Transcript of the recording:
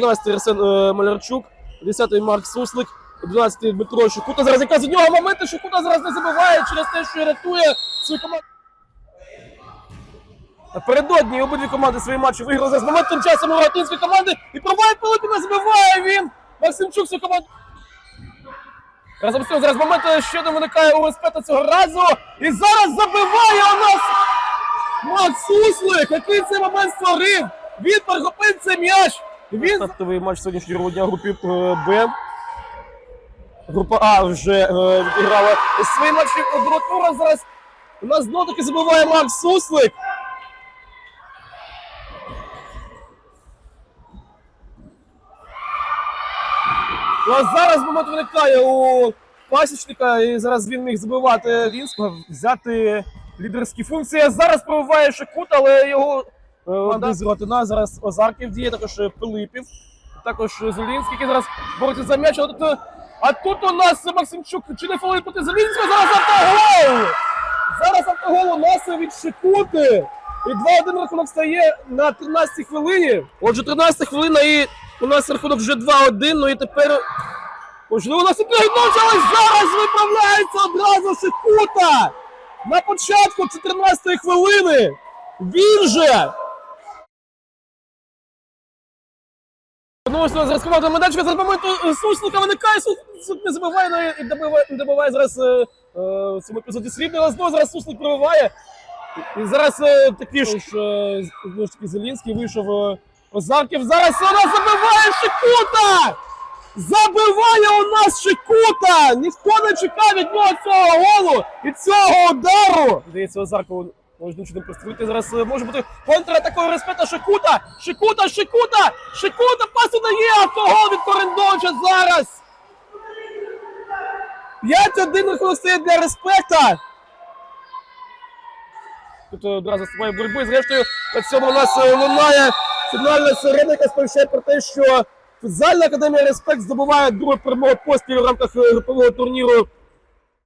13-й Арсен е, Малярчук, 10-й Марк Суслик, 12-й Дмитро Шикута. Зараз якраз від нього моменти Шикута зараз не забиває через те, що рятує свою команду. Напередодні обидві команди свої матчі виграли зараз момент тим часом у Рогатинської команди і пробиває Пилипіна, забиває він. Максимчук свою команду. Разом з тим зараз момент ще не виникає у Респета цього разу. І зараз забиває у нас Макс Суслик, який цей момент створив. Він перехопив цей м'яч. Він стартовий матч сьогоднішнього дня групі е, Б. Група А вже е, відіграла свої матчі у тура. Зараз у нас знову таки забиває Макс Суслик. Ну, а зараз момент виникає у пасічника, і зараз він міг забивати Рінського, взяти лідерські функції. Зараз пробиває Шакут, але його е, з Ротина. Зараз Озарків діє, також е, Пилипів, також Зелінський, який зараз бореться за м'яч. А тут, е, у нас Максимчук чи не фолить проти Зелінського. Зараз автогол! Зараз автогол у нас від Шикути. І 2-1 рахунок стає на 13-й хвилині. Отже, 13 хвилина і у нас рахунок вже 2-1. Ну і тепер можливо у нас і але зараз виправляється одразу Шикута. На початку 14-ї хвилини. Він же. Ну, ось зараз команда медачка зараз моменту Суслика виникає, Суслик не забиває ну, і добиває, добиває зараз е, е, в цьому епізоді срібний, але знову зараз Суслик пробиває. І зараз е, такий ж е, знову ж таки Зелінський вийшов е, Озарків. Зараз вона забиває Шикута! Забиває у нас Шикута! Ніхто не чекав від нього цього голу і цього удару! Здається, Озарку може нічого не. Зараз е, може бути контратакою респета Шикута! Шикута, Шикута! Шикута пасу дає автогол від Корендовича зараз! 5-1 рахунок для респекта! Тут одразу ступає боротьби. Зрештою, на цьому у нас е, лунає фінальна сирена, яка сповіщає про те, що футзальна академія Респект здобуває другу перемогу поспіль у рамках е, групового турніру